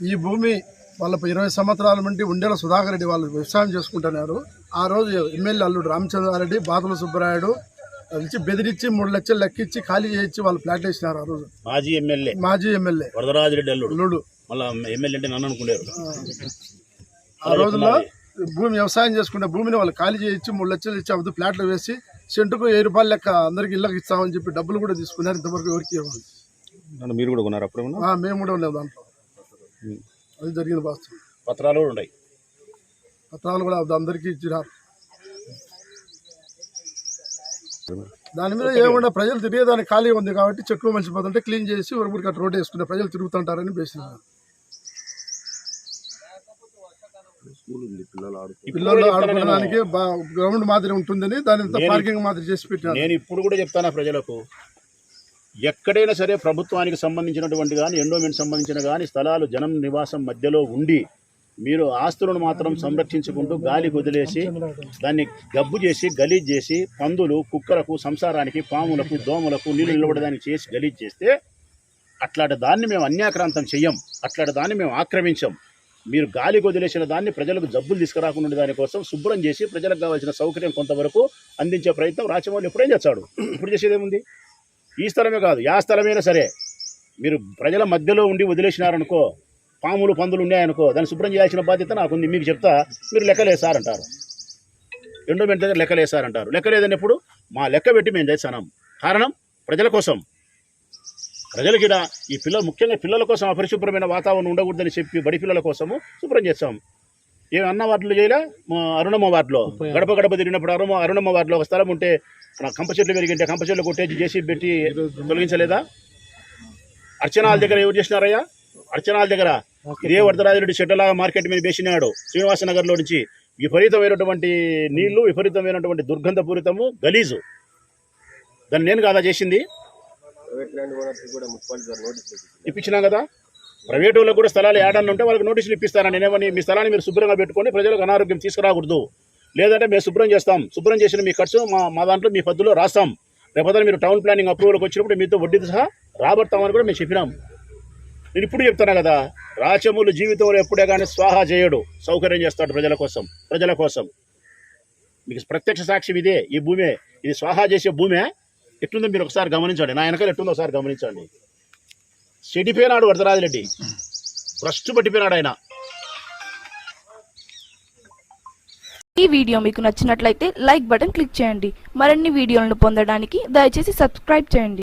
ఈ భూమి వాళ్ళ ఇరవై సంవత్సరాల నుండి ఉండేల సుధాకర్ రెడ్డి వాళ్ళు వ్యవసాయం చేసుకుంటున్నారు. ఆ రోజు ఎమ్మెల్యే అల్లుడు రామచంద్రారెడ్డి బాతుల సుబ్బరాయుడు ఇచ్చి బెదిరించి మూడు లక్షలు లెక్కించి ఖాళీ చేయించి వాళ్ళు ప్లాట్ వేసినారు ఆ రోజు. మాజీ ఎమ్మెల్యే. మాజీ ఎమ్మెల్యే. వరదరాజరెడ్డి అల్లుడు. అల్లుడు. మళ్ళా ఎమ్మెల్యే అంటే నన్ను ఆ. రోజుల్లో భూమి వ్యవసాయం చేసుకునే భూమిని వాళ్ళు ఖాళీ చేయించి మూడు లక్షలు ఇచ్చి అప్పుడు ప్లాట్లు వేసి సెంటుకు వెయ్యి రూపాయలు లెక్క అందరికి ఇళ్ళకి ఇస్తామని చెప్పి డబ్బులు కూడా తీసుకున్నారు. ఇంతవరకు ఎవరికి ఇవ్వాలి మీరు కూడా కొన్నారు అప్పుడు మేము కూడా లేవు దాంట్లో. అది జరిగిన వాస్తవం. పత్రాలు కూడా ఉన్నాయి. పత్రాలు కూడా అందరికీ ఇచ్చినారు దాని మీద ఏమన్నా ప్రజలు తిరిగేదానికి ఖాళీ ఉంది కాబట్టి చెట్లు మంచిపోతుంటే క్లీన్ చేసి ఊరికి అటు రోడ్ వేసుకునే ప్రజలు తిరుగుతుంటారని బేసినారు పిల్లలు ఆడుకోవడానికి బా- గ్రౌండ్ మాదిరి ఉంటుందని దాని పార్కింగ్ మాదిరి చేసి పెట్టారు నేను ఇప్పుడు కూడా చెప్తాను ప్రజలకు? ఎక్కడైనా సరే ప్రభుత్వానికి సంబంధించినటువంటి కానీ ఎండోమెంట్ సంబంధించిన కానీ స్థలాలు జనం నివాసం మధ్యలో ఉండి మీరు ఆస్తులను మాత్రం సంరక్షించుకుంటూ గాలి వదిలేసి దాన్ని గబ్బు చేసి గలీజ్ చేసి పందులు కుక్కలకు సంసారానికి పాములకు దోమలకు నీళ్ళు నిలబడడానికి చేసి గలీజ్ చేస్తే అట్లాంటి దాన్ని మేము అన్యాక్రాంతం చెయ్యం. అట్లాంటి దాన్ని మేము ఆక్రమించాం. మీరు గాలి వదిలేసిన దాన్ని ప్రజలకు జబ్బులు తీసుకురాకుండా ఉండే దానికోసం శుభ్రం చేసి ప్రజలకు కావాల్సిన సౌకర్యం కొంతవరకు అందించే ప్రయత్నం రాచమౌళి ఎప్పుడేం చేస్తాడు. ఇప్పుడు చేసేదేముంది ఈ స్థలమే కాదు యా స్థలమైనా సరే. మీరు ప్రజల మధ్యలో ఉండి వదిలేసినారనుకో పాములు పందులు ఉన్నాయనుకో దాన్ని శుభ్రం చేయాల్సిన బాధ్యత నాకుంది. మీకు చెప్తా మీరు లెక్కలేసారంటారు ఎండోమెంట్ దగ్గర లెక్కలేసారంటారు లెక్కలేదన్నప్పుడు మా లెక్క పెట్టి మేము చేస్తాం కారణం ప్రజల కోసం. ప్రజలకి ఈ పిల్లలు ముఖ్యంగా పిల్లల కోసం అపరిశుభ్రమైన వాతావరణం ఉండకూడదని చెప్పి బడి పిల్లల కోసము శుభ్రం చేస్తాం. ఏ అన్న వార్డులో చేయలే? అరుణమ్మ వార్డులో. గడప గడప తిరిగినప్పుడు అరుణ అరుణమ్మ వార్డులో ఒక స్థలం ఉంటే మన కంప చెట్లు పెరిగింటే కంప చెట్లు కొట్టేసి చేసి పెట్టి తొలగించలేదా? అర్చనాల దగ్గర ఎవరు చేసినారయ్యా? అర్చనాల దగ్గర ఇదే వరదరాజరెడ్డి షెడ్డలాగా మార్కెట్ మీద వేసినాడు శ్రీనివాస నగర్లో నుంచి విపరీతమైనటువంటి నీళ్ళు విపరీతమైనటువంటి దుర్గంధపూరితము గలీజు. దాన్ని నేను కాదా చేసింది? ఇప్పించినా కదా? ప్రైవేట్ వాళ్ళకు కూడా స్థలాలు ఏడన్నా ఉంటే వాళ్ళకి నోటీసులు ఇప్పిస్తాను నేనేమని మీ స్థలాన్ని మీరు శుభ్రంగా పెట్టుకొని ప్రజలకు అనారోగ్యం తీసుకురాకూడదు. లేదంటే మేము శుభ్రం చేస్తాం. శుభ్రం చేసిన మీ ఖర్చు మా మా దాంట్లో మీ పద్ధతిలో రాస్తాం. రేపొద్దున మీరు టౌన్ ప్లానింగ్ అప్రూవల్కి వచ్చినప్పుడు మీతో వడ్డీతో సహా రాబడతామని కూడా మేము చెప్పినాం. నేను ఇప్పుడు చెప్తున్నా కదా రాచములు జీవితంలో ఎప్పుడే కానీ స్వాహా చేయడు. సౌకర్యం చేస్తాడు ప్రజల కోసం. ప్రజల కోసం. మీకు ప్రత్యక్ష సాక్ష్యం ఇదే ఈ భూమే. ఇది స్వాహా చేసే భూమే. ఎట్లుందో మీరు ఒకసారి గమనించండి. నా వెనకాల ఎట్లుందో ఒకసారి గమనించండి. చెడిపోయినాడు వరదరాజిరెడ్డి భ్రష్టు పట్టిపోయినాడు ఆయన. ఈ వీడియో మీకు నచ్చినట్లయితే లైక్ బటన్ క్లిక్ చేయండి. మరిన్ని వీడియోలను పొందడానికి దయచేసి సబ్స్క్రైబ్ చేయండి.